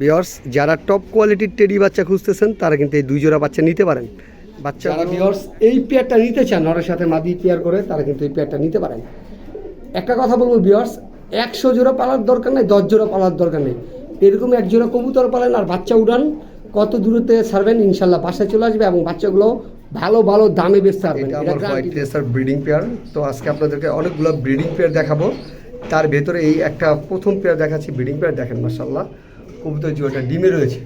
বিয়ার্স যারা টপ কোয়ালিটির টেডি বাচ্চা খুঁজতেছেন তারা কিন্তু এই দুই জোড়া বাচ্চা নিতে পারেন। বাচ্চা যারা বিয়ার্স এই পেয়ারটা নিতে চান নরের সাথে মাদি পেয়ার করে তারা কিন্তু এই পেয়ারটা নিতে পারেন। একটা কথা বলব বিয়ার্স একশো জোড়া পালার দরকার নেই দশ জোড়া পালার দরকার নেই। এরকম এক জোড়া কবুতর পালেন আর বাচ্চা উড়ান কত দূরতে ছাড়বেন ইনশাল্লাহ বাসায় চলে আসবে এবং বাচ্চাগুলো ভালো ভালো দামে বেচতে পারবেন। এটা আমার হোয়াইট ব্রিডিং পেয়ার তো আজকে আপনাদেরকে অনেকগুলো ব্রিডিং পেয়ার দেখাবো। তার ভেতরে এই একটা প্রথম পেয়ার দেখাচ্ছি ব্রিডিং পেয়ার দেখেন মাসাল্লাহ কবুতর জোড়াটা ডিমে রয়েছে।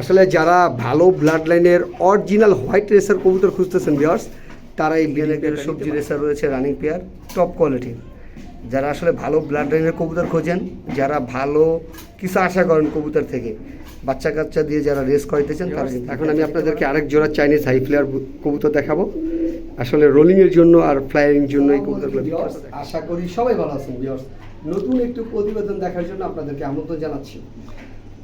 আসলে যারা ভালো ব্লাড লাইনের অরিজিনাল হোয়াইট রেসার কবুতর খুঁজতেছেন বিয়ার্স তারা এই পেয়ার সবজি রেসার রয়েছে রানিং পেয়ার টপ কোয়ালিটির যারা আসলে ভালো ব্লাড লাইনের কবুতর খোঁজেন যারা ভালো কিছু আশা করেন কবুতর থেকে বাচ্চা কাচ্চা দিয়ে যারা রেস করাইতেছেন তারা এখন আমি আপনাদেরকে আরেক জোড়া চাইনিজ হাই ফ্লেয়ার কবুতর দেখাবো। আসলে রোলিংয়ের জন্য আর ফ্লাইয়ের জন্য এই কবুতরগুলো আশা করি সবাই ভালো আছেন নতুন একটু প্রতিবেদন দেখার জন্য আপনাদেরকে আমন্ত্রণ জানাচ্ছি।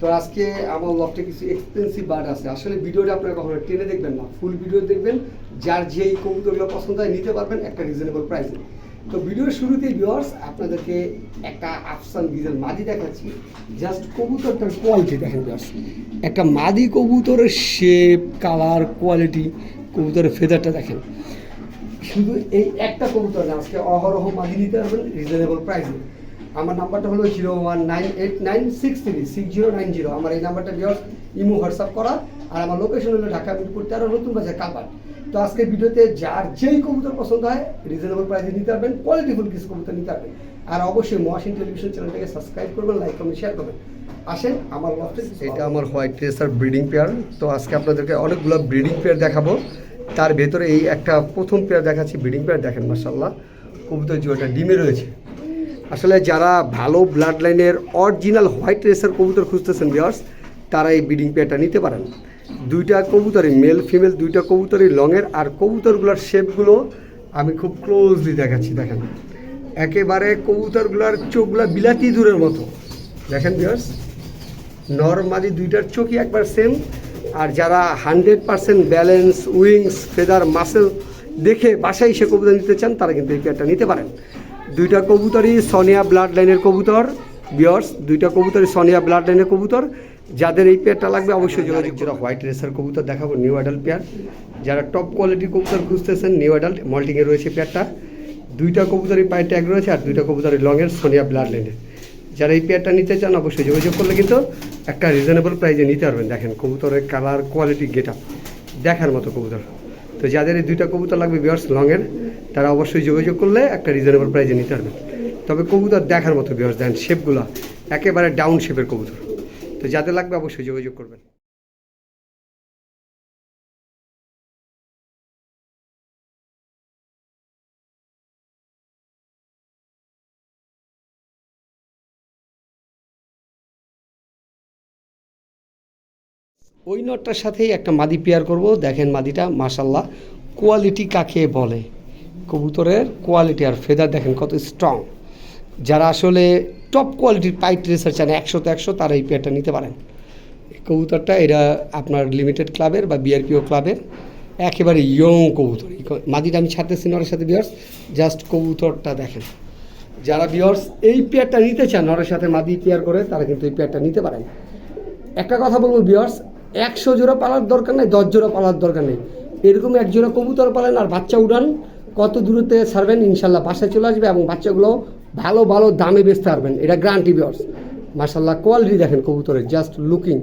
তো আজকে আমার লফটে কিছু এক্সপেন্সিভ বার্ড আছে। আসলে ভিডিওটা আপনারা কখনো টেনে দেখবেন না। ফুল ভিডিও দেখবেন, যার যেই কবুতরগুলো পছন্দ হয় নিতে পারবেন একটা রিজনেবল প্রাইসে তো ভিডিওর শুরুতেই ভিউয়ার্স আপনাদেরকে একটা আফসান ডিজেল মাদি দেখাচ্ছি। জাস্ট কবুতরটার কোয়ালিটি দেখেন ভিউয়ার্স একটা মাদি কবুতরের শেপ কালার কোয়ালিটি কবুতরের ফেদারটা দেখেন। শুধু এই একটা কবুতর না, আজকে অহরহ মাদি নিতে পারবেন রিজনেবল প্রাইসে আমার নাম্বারটা হলো zero one nine eight nine six three six zero nine zero. আমার এই নাম্বারটা বিয়স ইমো হোয়াটসঅ্যাপ করা। আর আমার লোকেশন হলো ঢাকা মিরপুর তেরো নতুন বাজার কালপাট তো আজকে ভিডিওতে যার যেই কবুতর পছন্দ হয় রিজনেবল প্রাইসে নিতে পারবেন কোয়ালিটিফুল কিছু কবুতর নিতে পারবেন। আর অবশ্যই মহাসিন টেলিভিশন চ্যানেলটাকে সাবস্ক্রাইব করবেন লাইক কমেন্ট শেয়ার করবেন। আসেন আমার এটা আমার হোয়াইট রেসার ব্রিডিং পেয়ার তো আজকে আপনাদেরকে অনেকগুলো ব্রিডিং পেয়ার দেখাবো। তার ভেতরে এই একটা প্রথম পেয়ার দেখাচ্ছি ব্রিডিং পেয়ার দেখেন মাসাল্লাহ কবুতর জোড়াটা ডিমে রয়েছে। আসলে যারা ভালো ব্লাড লাইনের অরিজিনাল হোয়াইট রেসার কবুতর খুঁজতেছেন বিয়ার্স তারা এই ব্রিডিং পেয়ারটা নিতে পারেন। দুইটা কবুতরই মেল ফিমেল দুইটা কবুতরই লংয়ের আর কবুতরগুলোর শেপগুলো আমি খুব ক্লোজলি দেখাচ্ছি, দেখেন। একেবারে কবুতরগুলোর চোখগুলো বিলাতি দূরের মতো। দেখেন বিয়ার্স নর্মালি দুইটার চোখই একবার সেম আর যারা hundred percent balance wings feather muscle দেখে বাসায় সে কবুতর নিতে চান, তারা কিন্তু এই পেয়ারটা নিতে পারেন। দুইটা কবুতরই সনিয়া ব্লাড লাইনের কবুতর। বিয়ার্স দুইটা কবুতরই সনিয়া ব্লাড লাইনের কবুতর। যাদের এই পেয়ারটা লাগবে অবশ্যই যোগাযোগ যারা হোয়াইট রেসার কবুতর দেখাবো, নিউ অ্যাডাল্ট পেয়ার। যারা টপ কোয়ালিটির কবুতর খুঁজতেছেন, নিউ অ্যাডাল্ট মল্টিংয়ে রয়েছে পেয়ারটা। দুইটা কবুতরই পায়ে ট্যাগ রয়েছে আর দুইটা কবুতরই লংয়ের সোনিয়া ব্লাড লাইনের যারা এই পেয়ারটা নিতে চান, অবশ্যই যোগাযোগ করলে কিন্তু একটা রিজনেবল প্রাইজে নিতে পারবেন। দেখেন কবুতরের কালার কোয়ালিটি গেট দেখার মতো কবুতর। তো যাদের এই দুইটা কবুতর লাগবে বিয়ার্স লংয়ের তারা অবশ্যই যোগাযোগ করলে একটা রিজনেবল প্রাইজে নিতে পারবেন তবে কবুতর দেখার মতো বিয়ার্স দেন শেপগুলো একেবারে ডাউন শেপের কবুতর। তো যাদের লাগবে অবশ্যই যোগাযোগ করবেন। ওই নটটার সাথেই একটা মাদি পেয়ার করব। দেখেন মাদিটা মাশাল্লাহ কোয়ালিটি কাকে বলে? কবুতরের কোয়ালিটি আর ফেদার দেখেন কত স্ট্রং যারা আসলে টপ কোয়ালিটির পাইট রেসার চান, একশো তো একশো, তারা এই পেয়ারটা নিতে পারেন। কবুতরটা এরা আপনার লিমিটেড ক্লাবের বা বিআরপিও ক্লাবের একেবারে ইয়ং কবুতর। মাদিটা আমি ছাড়তেছি নরের সাথে বিয়ার্স জাস্ট কবুতরটা দেখেন। যারা বিয়ার্স এই পেয়ারটা নিতে চান, নরের সাথে মাদি পেয়ার করে, তারা কিন্তু এই পেয়ারটা নিতে পারেন। একটা কথা বলব বিয়ার্স একশো জোড়া পালার দরকার নেই, দশ জোড়া পালার দরকার নেই। এরকম এক জোড়া কবুতর পালেন আর বাচ্চা উড়ান, কত দূরতে ছাড়বেন ইনশাল্লাহ, বাসায় চলে আসবে এবং বাচ্চাগুলো ভালো ভালো দামে বেচতে পারবেন। এটা গ্রান্টি বিয়ার্স মার্শাল্লাহ কোয়ালিটি দেখেন কবুতরের জাস্ট লুকিং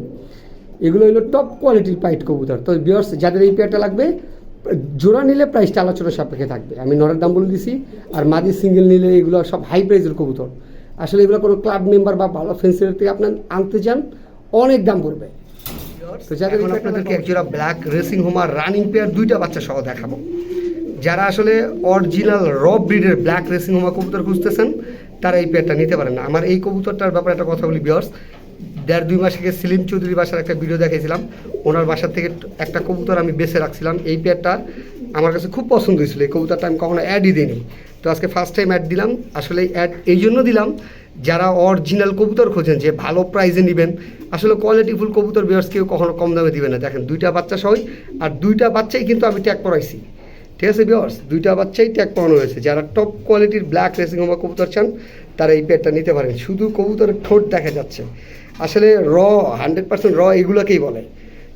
এগুলো হলো টপ কোয়ালিটির পাইট কবুতর। তো বিয়ার্স যাদের এই পেয়ারটা লাগবে, জোড়া নিলে প্রাইসটা আলোচনা সাপেক্ষে থাকবে। আমি নরের দাম বলে দিছি, আর মাদি সিঙ্গেল নিলে এগুলো সব হাই প্রাইজের কবুতর। আসলে এগুলো কোনো ক্লাব মেম্বার বা ভালো ফেন্সিলের থেকে আপনার আনতে চান, অনেক দাম পড়বে। তো যাদের এখন আপনাদেরকে একজোড়া black racing homer running pair দুইটা বাচ্চা সহ দেখাবো। যারা আসলে অরিজিনাল র ব্রিডের ব্ল্যাক রেসিং হোমা কবুতর খুঁজতেছেন তারা এই পেয়ারটা নিতে পারেন না। আমার এই কবুতরটার ব্যাপারে একটা কথা বলি বিয়ার্স দেড় দুই মাস আগে সেলিম চৌধুরী বাসার একটা ভিডিও দেখাইছিলাম। ওনার বাসার থেকে একটা কবুতর আমি বেছে রাখছিলাম। এই পেয়ারটা আমার কাছে খুব পছন্দ হয়েছিল। এই কবুতরটা আমি কখনো অ্যাডই দিইনি। তো আজকে ফার্স্ট টাইম অ্যাড দিলাম। আসলে অ্যাড এই জন্য দিলাম যারা অরিজিনাল কবুতর খোঁজেন, যে ভালো প্রাইজে নেবেন, আসলে কোয়ালিটিফুল কবুতর বিয়ার্স কেউ কখনো কম দামে দিবে না। দেখেন, দুইটা বাচ্চা সহই, আর দুইটা বাচ্চাই কিন্তু আমি ট্যাগ করাইছি ঠিক আছে বিয়ার্স দুইটা বাচ্চাই ট্যাগ করানো হয়েছে। যারা টপ কোয়ালিটির ব্ল্যাক রেসিং হোমা কবুতর চান, তারা এই পেয়ারটা নিতে পারেন। শুধু কবুতরের ঠোঁট দেখা যাচ্ছে। আসলে র হান্ড্রেড পার্সেন্ট র এগুলোকেই বলে।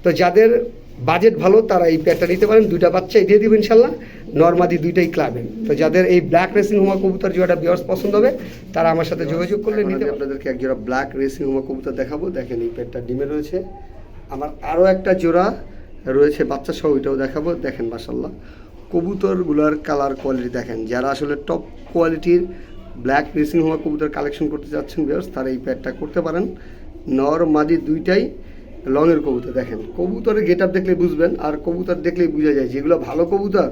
তো যাদের বাজেট ভালো তারা এই পেয়ারটা নিতে পারেন। দুইটা বাচ্চাই দিয়ে দিব ইনশাল্লাহ। নর্মাদি দুইটাই ক্লাবে তো যাদের এই ব্ল্যাক রেসিং হুমা কবুতর জোড়াটা বিয়ার্স পছন্দ হবে তারা আমার সাথে যোগাযোগ করলে নিতে আপনাদেরকে এক জোড়া ব্ল্যাক রেসিং হুমা কবুতর দেখাবো। দেখেন এই পেয়ারটা ডিমে রয়েছে। আমার আরও একটা জোড়া রয়েছে বাচ্চা সহ ওইটাও দেখাবো। দেখেন মাসাল্লাহ কবুতরগুলোর কালার কোয়ালিটি দেখেন। যারা আসলে টপ কোয়ালিটির ব্ল্যাক রেসিং হওয়া কবুতর কালেকশন করতে যাচ্ছেন বিয়ার্স তারা এই প্যাডটা করতে পারেন। নর মাদি দুইটাই। লংয়ের কবুতর, দেখেন। কবুতরের গেট আপ দেখলে বুঝবেন, আর কবুতর দেখলেই বোঝা যায় যেগুলো ভালো কবুতর,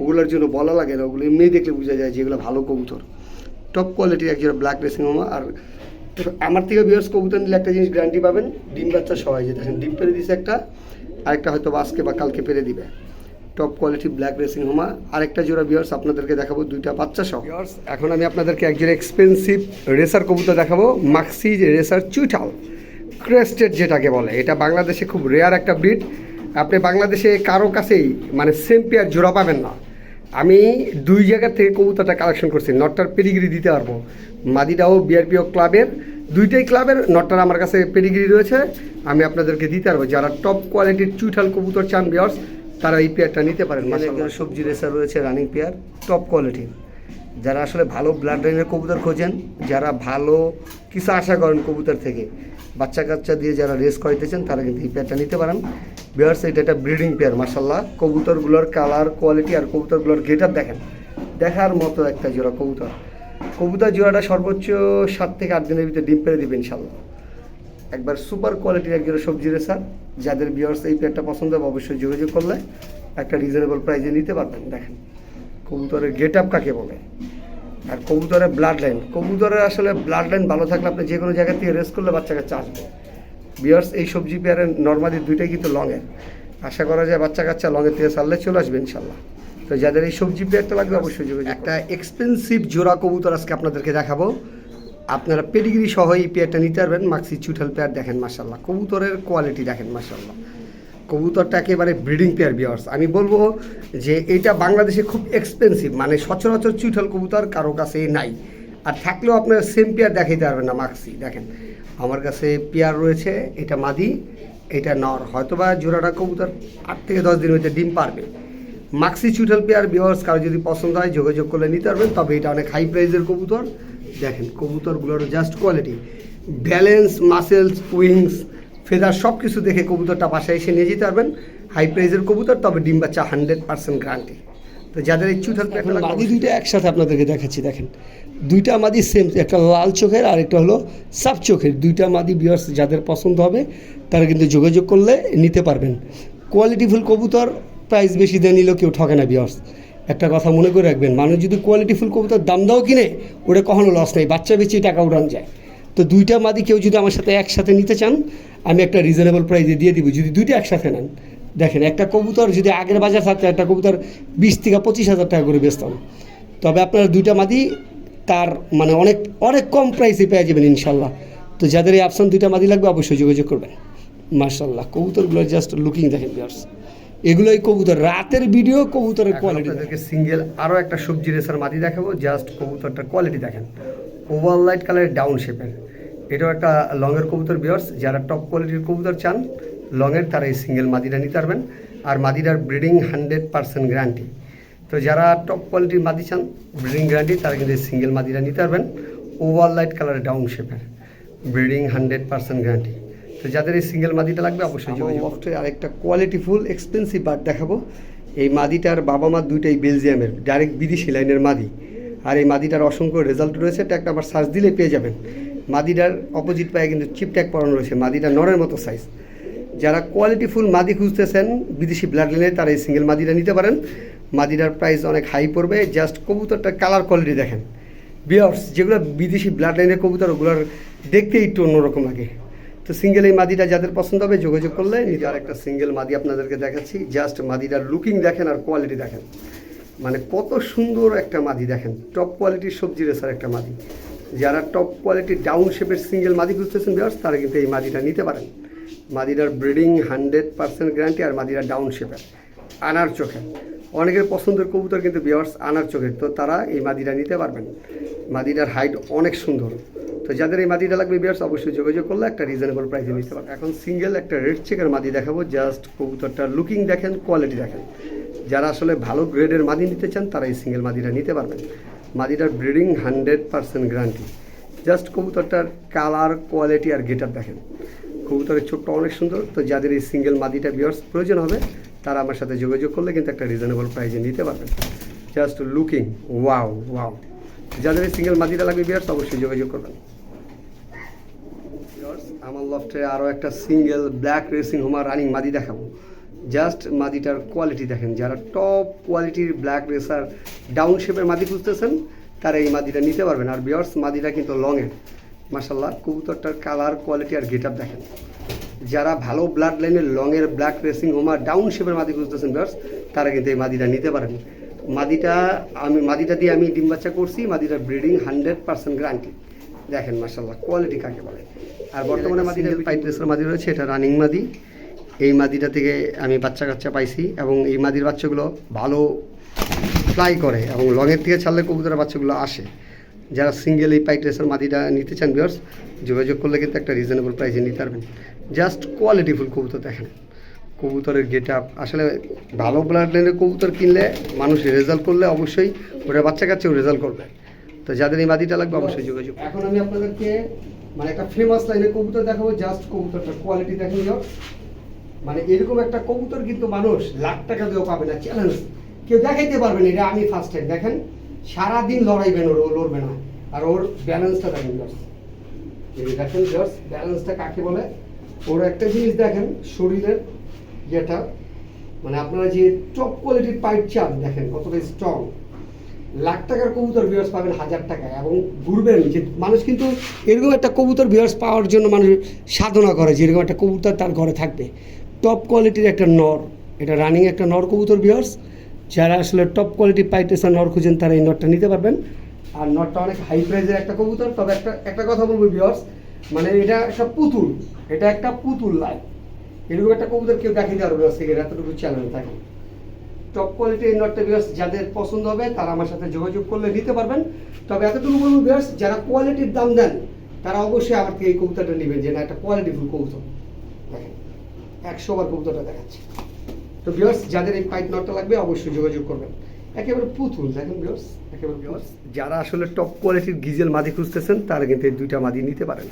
ওগুলোর জন্য বলা লাগে না, ওগুলো এমনিই দেখলে বোঝা যায় যেগুলো ভালো কবুতর। টপ কোয়ালিটির একজন ব্ল্যাক রেসিং হোমা আর আমার থেকে বিয়ার্স কবুতর নিলে একটা জিনিস গ্যারান্টি পাবেন, ডিম বাচ্চা সবাই যে দেখেন, ডিম পেরে দিছে একটা, আরেকটা হয়তো আজকে বা কালকে পেরে দিবে। টপ কোয়ালিটি ব্ল্যাক রেসিং হোমা আরেকটা জোড়া বিয়ার্স আপনাদেরকে দেখাবো, দুইটা বাচ্চা বিয়ার্স এখন আমি আপনাদেরকে এক জোড়া এক্সপেন্সিভ রেসার কবুতর দেখাবো মাক্সি রেসার চুইটাল ক্রেস্টেড যেটাকে বলে এটা বাংলাদেশে খুব রেয়ার একটা ব্রিড আপনি বাংলাদেশে কারও কাছেই মানে সেম পেয়ার জোড়া পাবেন না। আমি দুই জায়গা থেকে কবুতরটা কালেকশন করছি নটটার পেডিগ্রি দিতে পারব। মাদিটাও বিআরপিও ক্লাবের দুইটাই ক্লাবের নটটার আমার কাছে পেডিগ্রি রয়েছে। আমি আপনাদেরকে দিতে পারব। যারা টপ কোয়ালিটির চুইঠাল কবুতর চান বিয়ার্স তারা এই পেয়ারটা নিতে পারেন মানে সবজি রেসার রয়েছে রানিং পেয়ার টপ কোয়ালিটির যারা আসলে ভালো ব্লাড লাইনের কবুতর খোঁজেন যারা ভালো কিছু আশা করেন কবুতর থেকে বাচ্চা কাচ্চা দিয়ে যারা রেস করাইতেছেন, তারা কিন্তু এই পেয়ারটা নিতে পারেন। বিয়ার্স, এটা একটা ব্রিডিং পেয়ার মার্শাল্লাহ কবুতরগুলোর কালার কোয়ালিটি আর কবুতরগুলোর গেট দেখেন। দেখার মতো একটা জোড়া কবুতর। কবুতর জোড়াটা সর্বোচ্চ সাত থেকে আট দিনের ভিতরে ডিম পেরে দিবে ইনশাল্লাহ একবার সুপার কোয়ালিটির এক জোড়া সবজি রেসার যাদের বিয়ার্স এই পেয়ারটা পছন্দ হবে, অবশ্যই যোগাযোগ করলে একটা রিজনেবল প্রাইসে নিতে পারবেন। দেখেন, কবুতরের গেট আপ কাকে বলে? আর কবুতরের ব্লাড লাইন কবুতরের আসলে ব্লাড লাইন ভালো থাকলে আপনি যে কোনো জায়গা থেকে রেস করলে বাচ্চা কাচ্চা আসবে বিয়ার্স এই সবজি পেয়ারের নর্মালি দুইটাই কিন্তু লংয়ের আশা করা যায় বাচ্চা কাচ্চা লংয়ের থেকে সারলে চলে আসবে ইনশাল্লাহ। তো যাদের এই সবজি পেয়ারটা লাগবে অবশ্যই যোগাযোগ একটা এক্সপেন্সিভ জোড়া কবুতর আজকে আপনাদেরকে দেখাবো। আপনারা পেডিগ্রি সহ এই পেয়ারটা নিতে পারবেন। মাক্সি চুঠাল পেয়ার দেখেন মাসাল্লাহ কবুতরের কোয়ালিটি দেখেন মাসাল্লাহ কবুতরটা একেবারে ব্রিডিং পেয়ার বিয়ার্স আমি বলব যে এটা বাংলাদেশে খুব এক্সপেন্সিভ মানে সচরাচর চুইঠাল কবুতর কারও কাছে নাই। আর থাকলেও আপনার সেম পেয়ার দেখাইতে পারবেন না মাক্সি দেখেন, আমার কাছে পেয়ার রয়েছে, এটা মাদি, এটা নর। হয়তোবা জোড়াটা কবুতর আট থেকে দশ দিনের মধ্যে ডিম পারবে। মাক্সি চুইঠাল পেয়ার বিয়ার্স কারও যদি পছন্দ হয়, যোগাযোগ করলে নিতে পারবেন, তবে এটা অনেক হাই প্রাইসের কবুতর। দেখেন, কবুতরগুলোর just quality balance muscles wings feather সব কিছু দেখে কবুতরটা বাসায় এসে নিয়ে যেতে পারবেন। হাই প্রাইজের কবুতর তবে ডিম বাচ্চা হান্ড্রেড পার্সেন্ট গ্যারান্টি তো যাদের এই চুঠাল এখন মাদি দুইটা একসাথে আপনাদেরকে দেখাচ্ছি দেখেন। দুইটা মাদি সেম একটা লাল চোখের আর একটা হলো সাফ চোখের। দুইটা মাদি বিয়ার্স যাদের পছন্দ হবে তারা কিন্তু যোগাযোগ করলে নিতে পারবেন। কোয়ালিটিফুল কবুতর প্রাইস বেশি দিয়ে নিলেও কেউ ঠকে না বিয়ার্স একটা কথা মনে করে রাখবেন মানুষ যদি কোয়ালিটিফুল কবুতর দাম দাও কিনে ওটা কখনো লস নেই। বাচ্চা বেশি টাকা উড়ান যায়। তো দুইটা মাদি কেউ যদি আমার সাথে একসাথে নিতে চান আমি একটা রিজনেবল প্রাইসে দিয়ে দিব যদি দুইটা একসাথে নেন। দেখেন একটা কবুতর যদি আগের বাজার থাকতো একটা কবুতর বিশ থেকে পঁচিশ হাজার টাকা করে বেচতাম তবে আপনারা দুইটা মাদি তার মানে অনেক অনেক কম প্রাইসে পেয়ে যাবেন ইনশাল্লাহ। তো যাদের এই অপশন দুইটা মাদি লাগবে অবশ্যই যোগাযোগ করবেন। মার্শাল্লাহ কবুতরগুলো জাস্ট লুকিং দেখেন বিয়ার্স এগুলোই কবুতর রাতের ভিডিও কবুতরের কোয়ালিটি আপনাদেরকে সিঙ্গেল আরও একটা সবজি রেসার মাদি দেখাবো জাস্ট কবুতরটার কোয়ালিটি দেখেন। ওভার লাইট কালারের ডাউন শেপের এটাও একটা লংয়ের কবুতর বিয়ার্স যারা টপ কোয়ালিটির কবুতর চান লংয়ের তারা এই সিঙ্গেল মাদিটা নিতে পারবেন। আর মাদিটার ব্রিডিং হান্ড্রেড পার্সেন্ট গ্যারান্টি তো যারা টপ কোয়ালিটির মাদি চান ব্রিডিং গ্যারান্টি তারা কিন্তু এই সিঙ্গেল মাদিরা নিতে পারবেন। ওভার লাইট কালারের ডাউন শেপের ব্রিডিং হান্ড্রেড পার্সেন্ট গ্যারান্টি তো যাদের এই সিঙ্গেল মাদিটা লাগবে অবশ্যই অফটে আরেকটা কোয়ালিটিফুল এক্সপেন্সিভ বার্ড দেখাবো। এই মাদিটার বাবা মা দুইটাই বেলজিয়ামের ডাইরেক্ট বিদেশি লাইনের মাদি। আর এই মাদিটার অসংখ্য রেজাল্ট রয়েছে এটা একটা আবার সার্চ দিলে পেয়ে যাবেন। মাদিটার অপোজিট পায়ে কিন্তু চিপট্যাক পরানো রয়েছে মাদিটা নরের মতো সাইজ যারা কোয়ালিটিফুল মাদি খুঁজতেছেন, বিদেশি ব্লাড লাইনে তারা এই সিঙ্গেল মাদিটা নিতে পারেন। মাদিটার প্রাইস অনেক হাই পড়বে। জাস্ট কবুতরটার কালার কোয়ালিটি দেখেন। বিয়ার্স যেগুলো বিদেশি ব্লাড লাইনের কবুতর, ওগুলোর দেখতে একটু অন্যরকম লাগে। তো সিঙ্গেল এই মাদিটা যাদের পছন্দ হবে, যোগাযোগ করলে নিজে আর একটা সিঙ্গেল মাদি আপনাদেরকে দেখাচ্ছি। জাস্ট মাদিটার লুকিং দেখেন আর কোয়ালিটি দেখেন। মানে কত সুন্দর একটা মাদি দেখেন। টপ কোয়ালিটির সবজি রেসার একটা মাদি। যারা টপ কোয়ালিটির ডাউন শেপের সিঙ্গেল মাদি খুঁজতেছেন বিয়ার্স তারা কিন্তু এই মাদিটা নিতে পারেন। মাদিটার ব্রিডিং হান্ড্রেড পার্সেন্ট গ্যারান্টি আর মাদিটা ডাউন শেপের আনার চোখে। অনেকের পছন্দের কবুতর কিন্তু বিয়ার্স আনার চোখের তো তারা এই মাদিটা নিতে পারবেন। মাদিটার হাইট অনেক সুন্দর। তো যাদের এই মাদিটা লাগবে বিয়ার্স অবশ্যই যোগাযোগ করলে একটা রিজনেবল প্রাইসে নিতে পারবেন। এখন সিঙ্গেল একটা রেড চেকের মাদি দেখাবো জাস্ট কবুতরটার লুকিং দেখেন কোয়ালিটি দেখেন। যারা আসলে ভালো গ্রেডের মাদি নিতে চান, তারা এই সিঙ্গেল মাদিটা নিতে পারবেন। মাদিটার breeding hundred percent guarantee just কবুতরটার colour quality আর গেট দেখেন। কবুতরের চোখটা অনেক সুন্দর। তো যাদের এই সিঙ্গেল মাদিটা বিয়ার্স প্রয়োজন হবে, তারা আমার সাথে যোগাযোগ করলে কিন্তু একটা রিজনেবল প্রাইসে নিতে পারবেন। জাস্ট লুকিং ওয়াও ওয়াও যাদের এই সিঙ্গেল মাদিটা লাগবে বিয়ার্স অবশ্যই যোগাযোগ করবেন। আমার লফটে আরও একটা single black racing homer running মাদি দেখাবো। জাস্ট মাদিটার কোয়ালিটি দেখেন যারা টপ কোয়ালিটির ব্ল্যাক রেসার ডাউন শেপের মাদি খুঁজতেছেন তারা এই মাদিটা নিতে পারবেন। আর বিয়ার্স মাদিটা কিন্তু লংয়ের মাসাল্লাহ কবুতরটার কালার কোয়ালিটি আর গেট দেখেন। যারা ভালো ব্লাড লাইনের লংয়ের ব্ল্যাক রেসিং হোমার ডাউন শেপের মাদি খুঁজতেছেন বিয়ার্স তারা কিন্তু এই মাদিটা নিতে পারেন। মাদিটা আমি মাদিটা দিয়ে আমি ডিম বাচ্চা করছি মাদিটার ব্রিডিং হান্ড্রেড পার্সেন্ট গ্যারান্টি দেখেন মাসাল্লাহ কোয়ালিটি কাকে বলে। আর বর্তমানে মাদিটা পাইট রেসের মাদি রয়েছে এটা রানিং মাদি। এই মাদিটা থেকে আমি বাচ্চা কাচ্চা পাইছি এবং এই মাদির বাচ্চাগুলো ভালো ফ্লাই করে এবং লংয়ের থেকে ছাড়লে কবুতরের বাচ্চাগুলো আসে। যারা সিঙ্গেল এই পাইট রেসের মাদিটা নিতে চান বিয়ার্স যোগাযোগ করলে কিন্তু একটা রিজনেবল প্রাইসে নিতে পারবেন। জাস্ট কোয়ালিটিফুল কবুতর দেখেন। কবুতরের গেট আপ আসলে ভালো ব্লাড লাইনের কবুতর কিনলে মানুষ রেজাল্ট করলে অবশ্যই ওটা বাচ্চা কাচ্চাও রেজাল্ট করবে। তো যাদের এই মাদিটা লাগবে অবশ্যই যোগাযোগ এখন আমি আপনাদেরকে মানে একটা ফেমাস লাইনের কবুতর দেখাবো জাস্ট কবুতরটা কোয়ালিটি দেখেন মানে এরকম একটা কবুতর কিন্তু মানুষ লাখ টাকা দিয়েও পাবে না। চ্যালেঞ্জ কেউ দেখাইতে পারবে না, এটা আমি ফার্স্ট টাইম দেখেন, সারাদিন লড়াইবেন ওর, ও লড়বে না। আর ওর ব্যালেন্সটা দেখেন জাস্ট দেখেন জাস্ট ব্যালেন্সটা কাকে বলে? ওর একটা জিনিস দেখেন, শরীরের যেটা মানে আপনারা যে টপ কোয়ালিটির পাইপ চান, দেখেন কতটা স্ট্রং লাখ টাকার কবুতর ভিউয়ার্স পাবেন হাজার টাকায় এবং ঘুরবেন। যে মানুষ কিন্তু এরকম একটা কবুতর ভিউয়ার্স পাওয়ার জন্য মানুষ সাধনা করে, যে এরকম একটা কবুতর তার ঘরে থাকবে। টপ কোয়ালিটির একটা নর। এটা রানিং একটা নর কবুতর ভিউয়ার্স যারা আসলে টপ কোয়ালিটি পাইতেছে নর খুঁজেন, তারা এই নটটা নিতে পারবেন। আর নটটা অনেক হাই প্রাইজের একটা কবুতর। তবে একটা একটা কথা বলব ভিউয়ার্স মানে এটা একটা পুতুল। এটা একটা পুতুল লাইফ এরকম একটা কবুতর কেউ দেখাইতে পারবে সেখানে এতটুকু চ্যালেঞ্জ থাকে। টপ কোয়ালিটি এই নটটা বিয়ার্স যাদের পছন্দ হবে, তারা আমার সাথে যোগাযোগ করলে নিতে পারবেন। তবে এতটুকু বলব বিয়ার্স যারা কোয়ালিটির দাম দেন, তারা অবশ্যই আমার থেকে এই কবুতরটা নেবেন যে না একটা কোয়ালিটিফুল কবুতর। দেখেন। একশো বার কবুতরটা দেখাচ্ছে। তো বিয়ার্স যাদের এই পাইপ নটটা লাগবে, অবশ্যই যোগাযোগ করবেন। একেবারে পুতুল, দেখেন বিয়ার্স একেবারে বিয়ার্স যারা আসলে টপ কোয়ালিটির গিজেল মাদি খুঁজতেছেন, তারা কিন্তু এই দুইটা মাদি নিতে পারেন।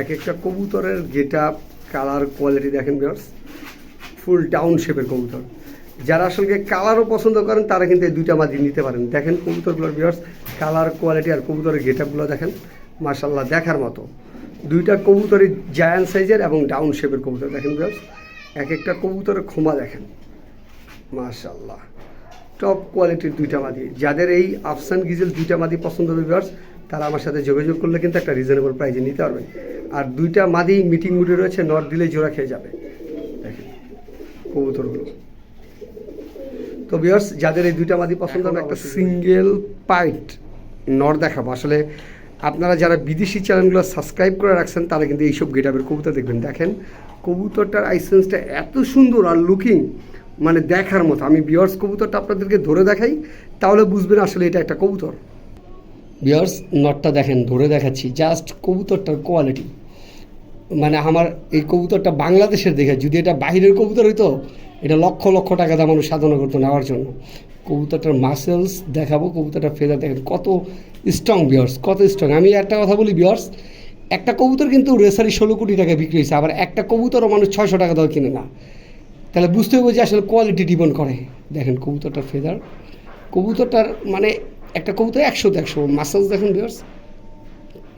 এক একটা কবুতরের আপ কালার কোয়ালিটি দেখেন বিয়ার্স ফুল ডাউন শেপের কবুতর। যারা আসলে কালারও পছন্দ করেন, তারা কিন্তু এই দুইটা মাদি নিতে পারেন। দেখেন কবুতরগুলোর বিয়ার্স কালার কোয়ালিটি আর কবুতরের গেট আপগুলো দেখেন মার্শাল্লাহ দেখার মতো। দুইটা কবুতরের জায়ান্ট সাইজের এবং ডাউন শেপের কবুতর। দেখেন বিয়ার্স এক একটা কবুতরের খোমা দেখেন। মার্শাল্লাহ টপ কোয়ালিটির দুইটা মাদি। যাদের এই আফসান গিজেল দুইটা মাদি পছন্দ হবে viewers, তারা আমার সাথে যোগাযোগ করলে কিন্তু একটা রিজনেবল প্রাইজে নিতে পারবেন আর দুইটা মাদি মিটিং মুডে রয়েছে নট দিলে জোড়া খেয়ে যাবে। দেখেন কবুতরগুলো। তো বিয়ার্স যাদের এই দুইটা মাদি পছন্দ হবে একটা সিঙ্গেল পাইট নর দেখাবো। আসলে আপনারা যারা বিদেশি চ্যানেলগুলো সাবস্ক্রাইব করে রাখছেন, তারা কিন্তু এইসব গেটাবের কবুতর দেখবেন। দেখেন, কবুতরটার আইসেন্সটা এত সুন্দর আর লুকিং মানে দেখার মতো। আমি বিয়ার্স কবুতরটা আপনাদেরকে ধরে দেখাই, তাহলে বুঝবেন আসলে এটা একটা কবুতর। বিয়ার্স নটটা দেখেন, ধরে দেখাচ্ছি। জাস্ট কবুতরটার কোয়ালিটি মানে আমার এই কবুতরটা বাংলাদেশের দেখে, যদি এটা বাইরের কবুতর হইতো, এটা লক্ষ লক্ষ টাকা দাম মানুষ সাধনা করতো নেওয়ার জন্য। কবুতরটার মাসেলস দেখাবো, কবুতরটার ফেদার দেখেন, কত স্ট্রং বিয়ার্স, কত স্ট্রং? আমি একটা কথা বলি বিয়ার্স, একটা কবুতর কিন্তু রেসারি ষোলো কোটি টাকা বিক্রি হয়েছে, আবার একটা কবুতরও মানুষ ছয়শো টাকা দেওয়া কিনে না। তাহলে বুঝতে হবে যে আসলে কোয়ালিটি ডিপেন্ড করে। দেখেন কবুতরটার ফেদার কবুতরটার মানে একটা কবুতর একশো একশো মাসাজ দেখেন বিয়ার্স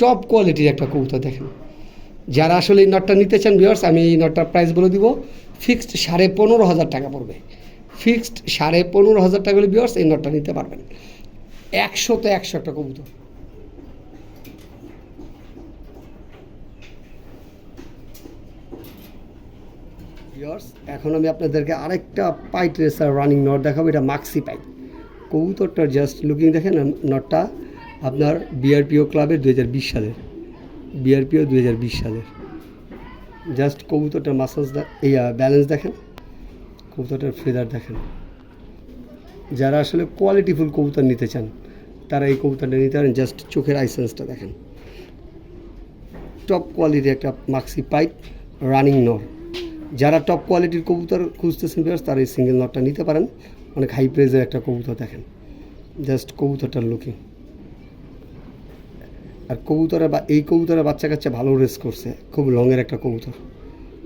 টপ কোয়ালিটির একটা কবুতর দেখেন। যারা আসলে এই নটটা নিতে চান বিয়ার্স, আমি এই নটটার প্রাইস বলে দিব ফিক্সড সাড়ে পনেরো হাজার টাকা পড়বে। ফিক্সড সাড়ে পনেরো হাজার টাকা হলে বিয়ার্স এই নটটা নিতে পারবেন। একশো তো একশো একটা কবুতর। এখন আমি আপনাদেরকে আরেকটা পাইট রেসার রানিং নট দেখাবো, এটা মাক্সি পাইট কবুতরটার জাস্ট লুকিং দেখেন নটটা আপনার বিআরপিও ক্লাবের দু হাজার বিশ সালের। বিআরপিও দু হাজার বিশ সালের। জাস্ট কবুতরটার মাসাজ এই ব্যালেন্স দেখেন। কবুতরটার ফেদার দেখেন। যারা আসলে কোয়ালিটিফুল কবুতর নিতে চান, তারা এই কবুতরটা নিতে পারেন। জাস্ট চোখের আইসেন্সটা দেখেন। টপ কোয়ালিটির একটা মাক্সি পাইপ রানিং নর যারা টপ কোয়ালিটির কবুতর খুঁজতেছেন বিয়ার্স তারা এই সিঙ্গেল নটটা নিতে পারেন। অনেক হাই প্রাইজের একটা কবুতর দেখেন। জাস্ট কবুতরটার লুকিং আর কবুতরের বা, এই কবুতরের বাচ্চা কাচ্চা ভালো রেস করছে। খুব লংয়ের একটা কবুতর।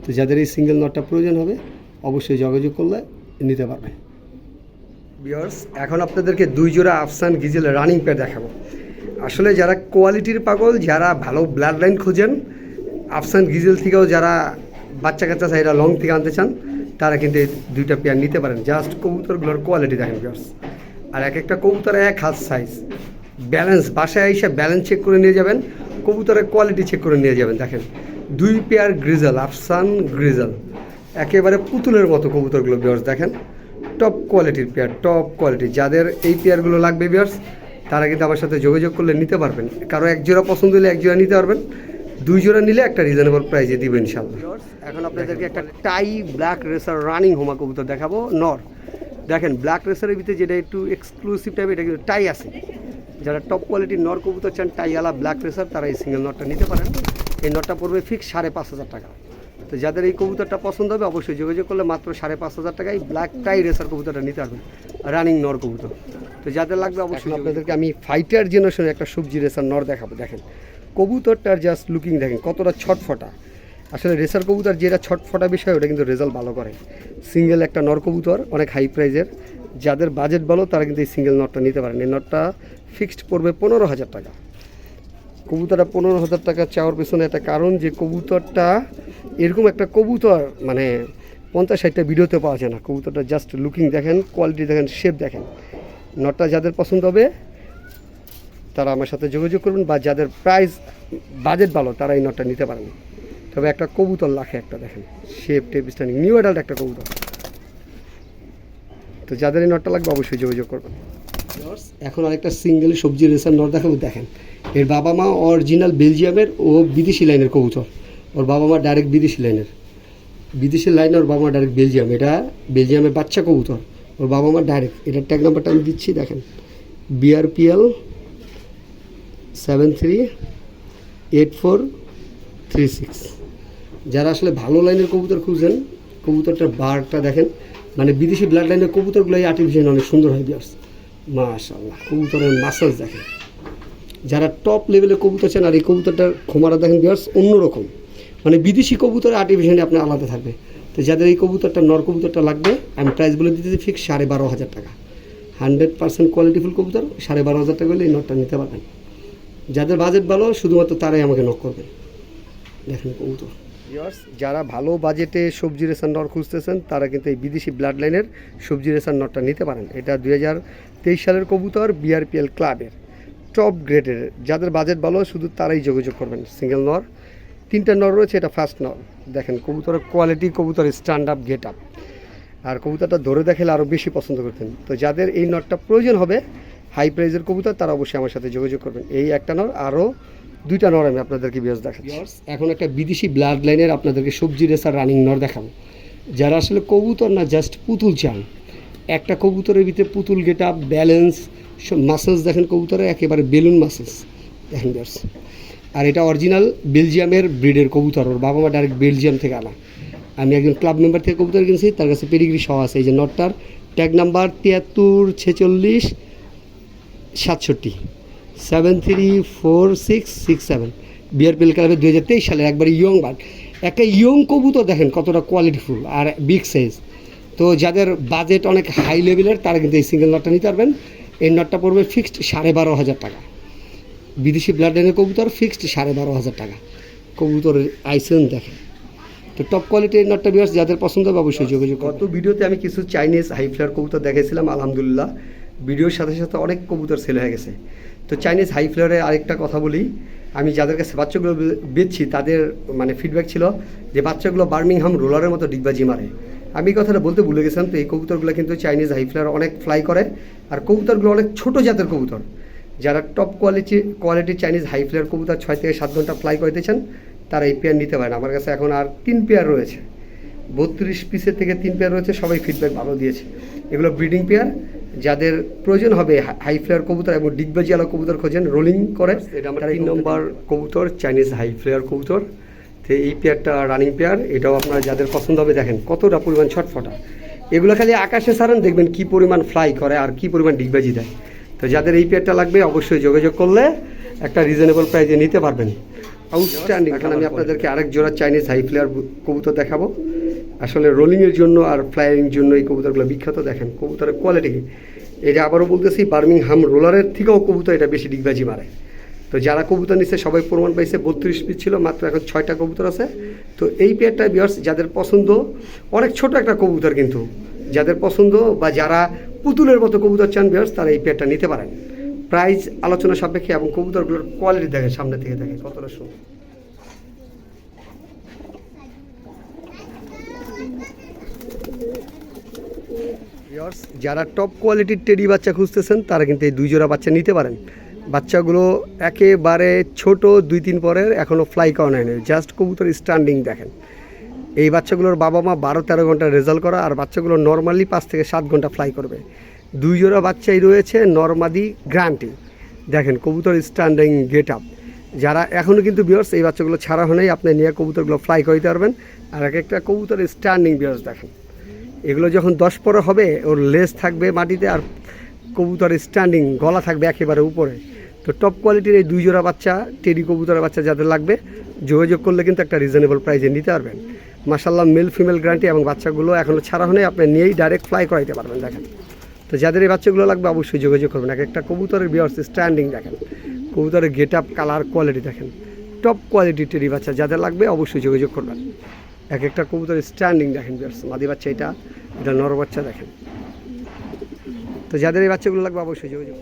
তো যাদের এই সিঙ্গেল নটটা প্রয়োজন হবে, অবশ্যই যোগাযোগ করলে নিতে পারবেন। বিয়ার্স এখন আপনাদেরকে দুই জোড়া আফসান গিজেল রানিং পেয়ার দেখাবো। আসলে যারা কোয়ালিটির পাগল, যারা ভালো ব্লাড লাইন খোঁজেন আফসান গিজেল থেকেও যারা বাচ্চা কাচ্চা চাহিদা লং থেকে আনতে চান, তারা কিন্তু দুইটা পেয়ার নিতে পারেন। জাস্ট কবুতরগুলোর কোয়ালিটি দেখেন বিয়ার্স আর এক একটা কবুতর এক হাত সাইজ ব্যালেন্স বাসায় এসে ব্যালেন্স চেক করে নিয়ে যাবেন, কবুতরের কোয়ালিটি চেক করে নিয়ে যাবেন, দেখেন। দুই পেয়ার গ্রিজাল আফসান গ্রিজাল একেবারে পুতুলের মতো কবুতরগুলো বিয়ার্স দেখেন। টপ কোয়ালিটির পেয়ার টপ কোয়ালিটি যাদের এই পেয়ারগুলো লাগবে বিয়ার্স তারা কিন্তু আমার সাথে যোগাযোগ করলে নিতে পারবেন। কারও এক জোড়া পছন্দ হলে এক জোড়া নিতে পারবেন। দুই জোড়া নিলে একটা রিজনেবল প্রাইজে দিবেন ইনশাল্লাহ এখন আপনাদেরকে একটা টাই ব্ল্যাক রেসার রানিং হোমা কবুতর দেখাবো নর দেখেন ব্ল্যাক রেসারের ভিতরে যেটা একটু এক্সক্লুসিভ টাইপ এটা কিন্তু টাই আছে। যারা টপ কোয়ালিটির নর কবুতর চান টাইওয়ালা ব্ল্যাক রেসার তারা এই সিঙ্গেল নটটা নিতে পারেন। এই নটটা পড়বে ফিক্স সাড়ে পাঁচ হাজার টাকা। তো যাদের এই কবুতরটা পছন্দ হবে অবশ্যই যোগাযোগ করলে মাত্র সাড়ে পাঁচ হাজার টাকায় ব্ল্যাক টাই রেসার কবুতরটা নিতে পারবেন। রানিং নর কবুতর। তো যাদের লাগবে অবশ্যই আপনাদেরকে আমি ফাইটার জেনারেশনের একটা সবজি রেসার নর দেখাবো দেখেন। কবুতরটার জাস্ট লুকিং দেখেন কতটা ছটফটা। আসলে রেসার কবুতর যেটা ছটফটা বিষয় ওটা কিন্তু রেজাল্ট ভালো করে। সিঙ্গেল একটা নর কবুতর অনেক হাই প্রাইজের যাদের বাজেট ভালো তারা কিন্তু এই সিঙ্গেল নটটা নিতে পারেন। এই নটটা ফিক্সড পড়বে পনেরো হাজার টাকা। কবুতরটা পনেরো হাজার টাকা চাওয়ার পেছনে একটা কারণ যে কবুতরটা এরকম একটা কবুতর মানে পঞ্চাশ ষাটটা ভিডিওতে পাওয়া যায় না। কবুতরটা জাস্ট লুকিং দেখেন কোয়ালিটি দেখেন শেপ দেখেন। নটটা যাদের পছন্দ হবে, তারা আমার সাথে যোগাযোগ করবেন বা যাদের প্রাইস বাজেট ভালো, তারা এই নটটা নিতে পারেন। তবে একটা কবুতর লাখে একটা দেখেন শেপ টেপ স্ট্যান্ডিং নিউ অ্যাডাল্ট একটা কবুতর। তো যাদের এই নটটা লাগবে অবশ্যই যোগাযোগ করবেন। এখন আরেকটা সিঙ্গেল সবজি রেসার নট দেখাবো, দেখেন। এর বাবা মা অরিজিনাল বেলজিয়ামের ও বিদেশি লাইনের কবুতর। ওর বাবা মা ডাইরেক্ট বিদেশি লাইনের। বিদেশি লাইন ওর বাবা মা ডাইরেক্ট বেলজিয়াম এটা বেলজিয়ামের বাচ্চা কবুতর। ওর বাবা মা ডাইরেক্ট এটার ট্যাগ নাম্বারটা আমি দিচ্ছি, দেখেন। BRPL seven three eight four three six যারা আসলে ভালো লাইনের কবুতর খুঁজছেন কবুতরটার বারটা দেখেন। মানে বিদেশি ব্লাড লাইনের কবুতরগুলো এই আর্টিফিশিয়াল অনেক সুন্দর হয় বিয়ার্স মাশাল্লাহ কবুতরের মাসাজ দেখেন। যারা টপ লেভেলের কবুতর চান আর এই কবুতরটার খোমারা দেখেন বিয়ার্স অন্যরকম। মানে বিদেশি কবুতর আর্টিফিশিয়ালি আপনার আলাদা থাকবে। তো যাদের এই কবুতরটা, নর কবুতরটা লাগবে, আমি প্রাইস বলে দিতেছি ফিক্স সাড়ে বারো হাজার টাকা। হান্ড্রেড পার্সেন্ট কোয়ালিটিফুল কবুতর, সাড়ে বারো হাজার টাকা হলে এই নটটা নিতে পারবেন। যাদের বাজেট ভালো, শুধুমাত্র তারাই আমাকে নক করবেন দেখেন কবুতর। যারা ভালো বাজেটে সবজি রেশন নট খুঁজতেছেন, তারা কিন্তু এই বিদেশি ব্লাড লাইনের সবজি রেশন নটটা নিতে পারেন। এটা দুই হাজার তেইশ সালের কবুতর বিআরপিএল ক্লাবের টপ গ্রেডের যাদের বাজেট ভালো শুধু তারাই যোগাযোগ করবেন। সিঙ্গেল নর তিনটা নর রয়েছে এটা ফার্স্ট নর দেখেন কবুতরের কোয়ালিটি কবুতরের স্ট্যান্ড আপ গেট আপ আর কবুতরটা ধরে দেখালে আরও বেশি পছন্দ করতেন। তো যাদের এই নটটা প্রয়োজন হবে হাই প্রাইজের কবুতর তারা অবশ্যই আমার সাথে যোগাযোগ করবেন। এই একটা নর আরও দুইটা নর আমি আপনাদেরকে বিয়াস দেখাচ্ছি। এখন একটা বিদেশি ব্লাড লাইনের আপনাদেরকে সবজি রেসার রানিং নর দেখাবো। যারা আসলে কবুতর না জাস্ট পুতুল চান একটা কবুতরের ভিতরে পুতুল গেট আপ ব্যালেন্স মাসেলস দেখেন কবুতরে, একেবারে বেলুন মাসেলস দেখেন আর এটা অরিজিনাল বেলজিয়ামের ব্রিডের কবুতর, ওর বাবা মা ডাইরেক্ট বেলজিয়াম থেকে আনা। আমি একজন ক্লাব মেম্বার থেকে কবুতর কিনেছি, তার কাছে পেডিগ্রি সহ আছে, এই যে নটটার। ট্যাগ নাম্বার তিয়াত্তর, ছেচল্লিশ, সাতষট্টি। Seven three four six six seven BRPL ক্লাবে দু হাজার তেইশ সালের একবারে ইয়ং বার্ড একটা ইয়ং কবুতর দেখেন কতটা কোয়ালিটিফুল আর বিগ সাইজ তো যাদের বাজেট অনেক হাই লেভেলের তারা কিন্তু এই সিঙ্গেল নটটা নিতে পারবেন। এই নটটা পড়বে ফিক্সড সাড়ে বারো হাজার টাকা। বিদেশি ব্লাড লাইনের কবুতর ফিক্সড সাড়ে বারো হাজার টাকা। কবুতরের আইসেন দেখেন। তো টপ কোয়ালিটির নটটা বিয়ার্স যাদের পছন্দ হবে অবশ্যই যোগাযোগ গত ভিডিওতে আমি কিছু চাইনিজ হাই ফ্লার কবুতর দেখেছিলাম আলহামদুলিল্লাহ। ভিডিওর সাথে সাথে অনেক কবুতর সেল হয়ে গেছে। তো চাইনিজ হাই ফ্লারের আরেকটা কথা বলি। আমি যাদের কাছে বাচ্চাগুলো বেচছি তাদের মানে ফিডব্যাক ছিল যে বাচ্চাগুলো বার্মিংহাম রোলারের মতো ডিগবাজি মারে। আমি কথাটা বলতে ভুলে গেছিলাম তো এই কবুতরগুলো কিন্তু চাইনিজ হাই ফ্লার অনেক ফ্লাই করে। আর কবুতরগুলো অনেক ছোট জাতের কবুতর। যারা টপ কোয়ালিটি কোয়ালিটির চাইনিজ হাই ফ্লেয়ার কবুতর ছয় থেকে সাত ঘণ্টা ফ্লাই করতে চান তারা এই পেয়ার নিতে পারেন। আমার কাছে এখন আর তিন পেয়ার রয়েছে। বত্রিশ পিসের থেকে তিন পেয়ার রয়েছে সবাই ফিডব্যাক ভালো দিয়েছে। এগুলো ব্রিডিং পেয়ার যাদের প্রয়োজন হবে হাই ফ্লেয়ার কবুতর এবং ডিগবাজি আলো কবুতর খোঁজেন রোলিং করে এটা আমার তিন নম্বর কবুতর চাইনিজ হাই ফ্লেয়ার কবুতর। তো এই পেয়ারটা রানিং পেয়ার, এটাও আপনারা যাদের পছন্দ হবে দেখেন কতটা পরিমাণ ছটফটা। এগুলো খালি আকাশে ছাড়েন, দেখবেন কি পরিমাণ ফ্লাই করে আর কি পরিমাণ ডিগবাজি দেয়। তো যাদের এই পেয়ারটা লাগবে অবশ্যই যোগাযোগ করলে একটা রিজনেবল প্রাইজে নিতে পারবেন। আউটস্ট্যান্ডিং এখন আমি আপনাদেরকে আরেক জোড়া চাইনিজ হাই ফ্লেয়ার কবুতর দেখাবো। আসলে রোলিংয়ের জন্য আর ফ্লাইয়ের জন্য এই কবুতরগুলো বিখ্যাত, দেখেন কবুতরের কোয়ালিটি এটা আবারও বলতেছি বার্মিংহাম রোলারের থেকেও কবুতর এটা বেশি ডিগবাজি মারে। তো যারা কবুতর নিচ্ছে সবাই প্রমাণ পাইছে, বত্রিশ পিস ছিল, মাত্র এখন ছয়টা কবুতর আছে। তো এই পেয়ারটা বিয়ার্স যাদের পছন্দ, অনেক ছোট একটা কবুতর কিন্তু, যাদের পছন্দ বা যারা পুতুলের মতো কবুতর চান বিয়ার্স তারা এই পেয়ারটা নিতে পারেন। প্রাইস আলোচনা সাপেক্ষে এবং কবুতরগুলোর কোয়ালিটি দেখে সামনে থেকে দেখে কতটা সুন্দর। যারা টপ কোয়ালিটির টেডি বাচ্চা খুঁজতেছেন, তারা কিন্তু এই দুই জোড়া বাচ্চা নিতে পারেন। বাচ্চাগুলো একেবারে ছোট দুই তিন পরের এখনও ফ্লাই করা হয়নি জাস্ট কবুতর স্ট্যান্ডিং দেখেন। এই বাচ্চাগুলোর বাবা মা বারো তেরো ঘণ্টা রেজাল্ট করা আর বাচ্চাগুলো নর্মালি পাঁচ থেকে সাত ঘণ্টা ফ্লাই করবে। দুই জোড়া বাচ্চাই রয়েছে নর্মাদি গ্রান্টি দেখেন, কবুতর স্ট্যান্ডিং গেট আপ যারা এখনও কিন্তু বিয়ার্স এই বাচ্চাগুলো ছাড়া হলেই আপনি নিয়ে কবুতরগুলো ফ্লাই করতে পারবেন। আর এক একটা কবুতর স্ট্যান্ডিং বিয়ার্স দেখেন। এগুলো যখন দশ পরে হবে, ওর লেজ থাকবে মাটিতে আর কবুতর স্ট্যান্ডিং গলা থাকবে একেবারে উপরে। তো টপ কোয়ালিটির এই দুই জোড়া বাচ্চা টেরি কবুতরের বাচ্চা যাদের লাগবে, যোগাযোগ করলে কিন্তু একটা রিজনেবল প্রাইসে নিতে পারবেন। মাসাল্লাহ মেল ফিমেল গ্যারান্টি এবং বাচ্চাগুলো এখনও ছাড়া হলে আপনি নিয়েই ডাইরেক্ট ফ্লাই করাইতে পারবেন, দেখেন। তো যাদের এই বাচ্চাগুলো লাগবে, অবশ্যই যোগাযোগ করবেন। এক একটা কবুতরের বিয়ার্স স্ট্যান্ডিং দেখেন। কবুতরের গেট আপ কালার কোয়ালিটি দেখেন। টপ কোয়ালিটির টেরি বাচ্চা যাদের লাগবে, অবশ্যই যোগাযোগ করবেন। এক একটা কবুতরের স্ট্যান্ডিং দেখেন বিয়ার্স মাদি বাচ্চা এটা এটা নর বাচ্চা, দেখেন। তো যাদের এই বাচ্চাগুলো লাগবে, অবশ্যই যোগাযোগ।